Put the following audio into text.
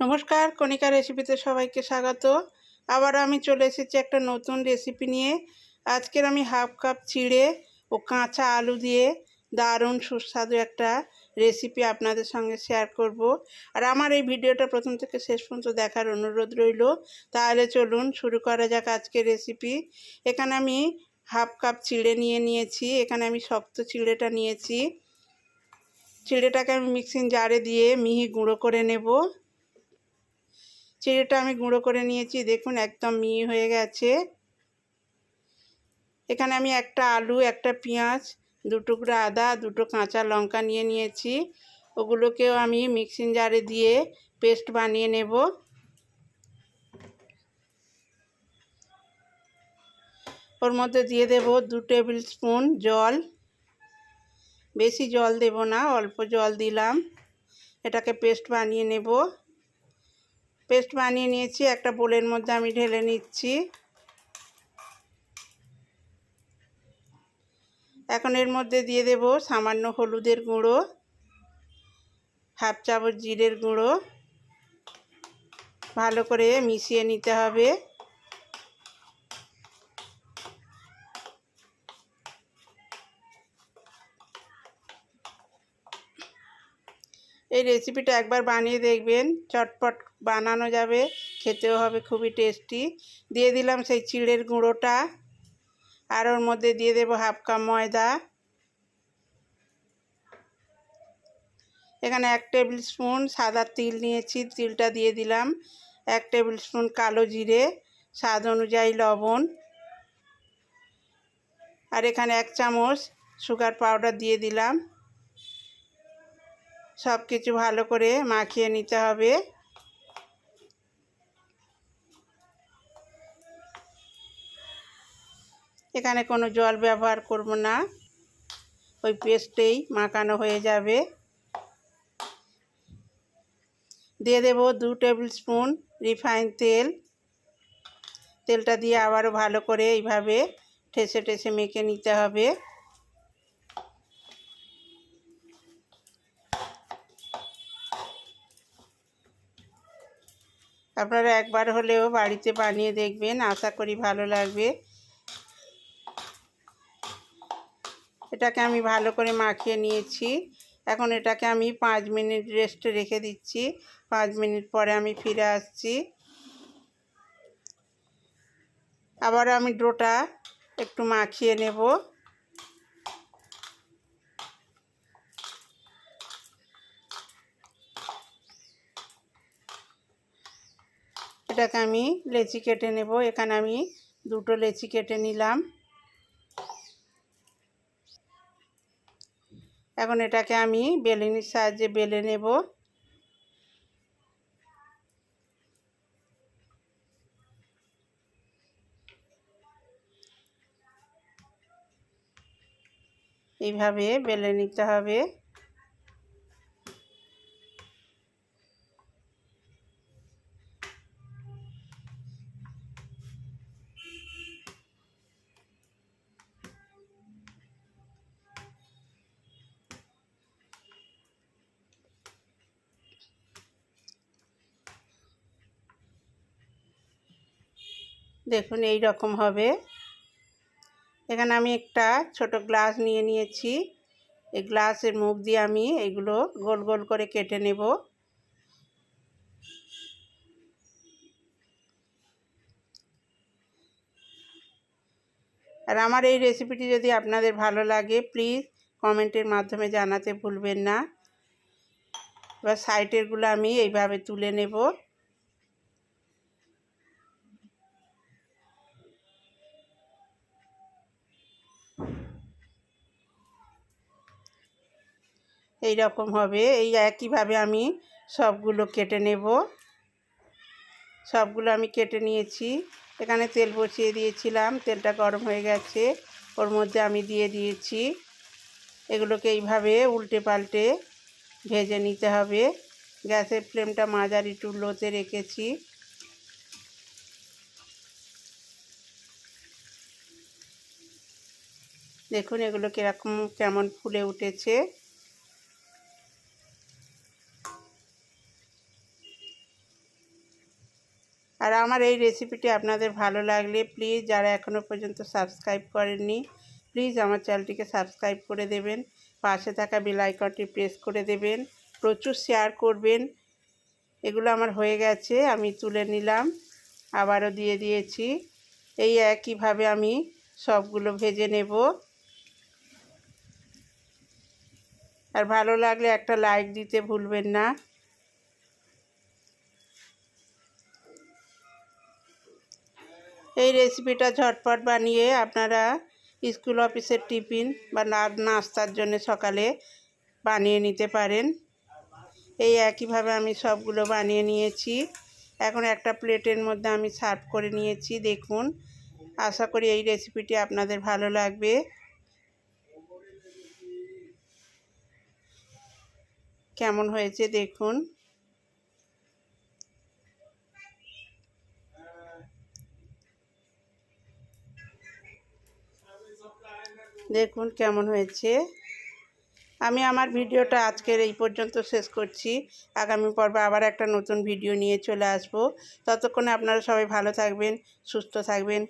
নমস্কার, কণিকা রেসিপিতে সবাইকে স্বাগত। আবার আমি চলে এসেছি একটা নতুন রেসিপি নিয়ে। আজকের আমি হাফ কাপ চিড়ে ও কাঁচা আলু দিয়ে দারুণ সুস্বাদু একটা রেসিপি আপনাদের সঙ্গে শেয়ার করব। আর আমার এই ভিডিওটা প্রথম থেকে শেষ পর্যন্ত দেখার অনুরোধ রইল। তাহলে চলুন শুরু করা যাক আজকের রেসিপি এখানে আমি হাফ কাপ চিড়ে নিয়ে নিয়েছি। এখানে আমি শক্ত চিড়েটা নিয়েছি। চিড়েটাকে আমি মিক্সিং জারে দিয়ে মিহি গুঁড়ো করে নেব। চিড়েটা আমি গুঁড়ো করে নিয়েছি, দেখুন একদম মিহি হয়ে গেছে। এখানে আমি একটা আলু, একটা পেঁয়াজ, দু টুকরো আদা, দুটো কাঁচা লঙ্কা নিয়ে নিয়েছি। ওগুলোকেও আমি মিক্সিং জারে দিয়ে পেস্ট বানিয়ে নেব। ওর মধ্যে দিয়ে দেব দু টেবিল স্পুন জল। বেশি জল দেব না, অল্প জল দিলাম। এটাকে পেস্ট বানিয়ে নেব। পেস্ট বানিয়ে নিয়েছি, একটা বোলের মধ্যে আমি ঢেলে নিচ্ছি। এখন এর মধ্যে দিয়ে দেব সামান্য হলুদের গুঁড়ো, হাফ চামচ জিরের গুঁড়ো। ভালো করে মিশিয়ে নিতে হবে। এই রেসিপিটা একবার বানিয়ে দেখবেন। চটপট বানানো যাবে, খেতেও হবে, খুবই টেস্টি দিয়ে দিলাম সেই চিড়ের গুঁড়োটা। আর ওর মধ্যে দিয়ে দেবো হাফ কাপ ময়দা। এখানে এক টেবিল স্পুন সাদা তিল নিয়েছি, তিলটা দিয়ে দিলাম। এক টেবিল স্পুন কালো জিরে, স্বাদ অনুযায়ী লবণ। আর এখানে এক চামচ সুগার পাউডার দিয়ে দিলাম। সব কিছু ভালো করে মাখিয়ে নিতে হবে। এখানে কোনো জল ব্যবহার করব না। ওই পেস্টেই মাখানো হয়ে যাবে। দিয়ে দেব দু টেবিল স্পুন রিফাইন তেল। তেলটা দিয়ে আবারও ভালো করে এইভাবে ঠেসে ঠেসে মেখে নিতে হবে। আপনারা একবার হলেও বাড়িতে বানিয়ে দেখবেন, আশা করি ভালো লাগবে। এটাকে আমি ভালো করে মাখিয়ে নিয়েছি। এখন এটাকে আমি পাঁচ মিনিট রেস্টে রেখে দিচ্ছি। পাঁচ মিনিট পরে আমি ফিরে আসছি। আবার আমি ডোটা একটু মাখিয়ে নেব। এটাকে আমি লেচি কেটে নেব। এখানে আমি দুটো লেচি কেটে নিলাম। এখন এটাকে আমি বেলুনির সাহায্যে বেলে নেব। এইভাবে বেলে নিতে হবে। দেখুন এই রকম হবে। এখানে আমি একটা ছোট গ্লাস নিয়ে নিয়েছি। এই গ্লাসের মুখ দিয়ে আমি এগুলো গোল গোল করে কেটে নেব। আর আমার এই রেসিপিটি যদি আপনাদের ভালো লাগে, প্লিজ কমেন্টের মাধ্যমে জানাতে ভুলবেন না। এবার সাইডেরগুলো আমি এইভাবে তুলে নেব। এই রকম হবে। এই একইভাবে আমি সবগুলো কেটে নেব। সবগুলো আমি কেটে নিয়েছি। এখানে তেল বসিয়ে দিয়েছিলাম। তেলটা গরম হয়ে গেছে। ওর মধ্যে আমি দিয়ে দিয়েছি। এগুলোকে এইভাবে উল্টে পাল্টে ভেজে নিতে হবে। গ্যাসের ফ্লেমটা মাঝারি টু লোতে রেখেছি। দেখুন এগুলো কীরকম কেমন ফুলে উঠেছে। আর আমার এই রেসিপিটি আপনাদের ভালো লাগলে প্লিজ যারা এখনও পর্যন্ত সাবস্ক্রাইব করেননি প্লিজ আমার চ্যানেলটিকে সাবস্ক্রাইব করে দেবেন। পাশে থাকা বেল আইকনটি প্রেস করে দেবেন। প্রচুর শেয়ার করবেন। এগুলো আমার হয়ে গেছে, আমি তুলে নিলাম। আবারও দিয়ে দিয়েছি। এই একইভাবে আমি সবগুলো ভেজে নেব। আর ভালো লাগলে একটা লাইক দিতে ভুলবেন না। এই রেসিপিটা ঝটপট বানিয়ে আপনারা স্কুল অফিসের টিফিন বা নাস্তার জন্য সকালে বানিয়ে নিতে পারেন। এই একইভাবে আমি সবগুলো বানিয়ে নিয়েছি। এখন একটা প্লেটের মধ্যে আমি সার্ভ করে নিয়েছি, দেখুন। আশা করি এই রেসিপিটি আপনাদের ভালো লাগবে। কেমন হয়েছে দেখুন। দেখুন কেমন হয়েছে। আমি আমার ভিডিওটা আজকের এই পর্যন্ত শেষ করছি। আগামী পর্বে আবার একটা নতুন ভিডিও নিয়ে চলে আসব। ততক্ষণে আপনারা সবাই ভালো থাকবেন, সুস্থ থাকবেন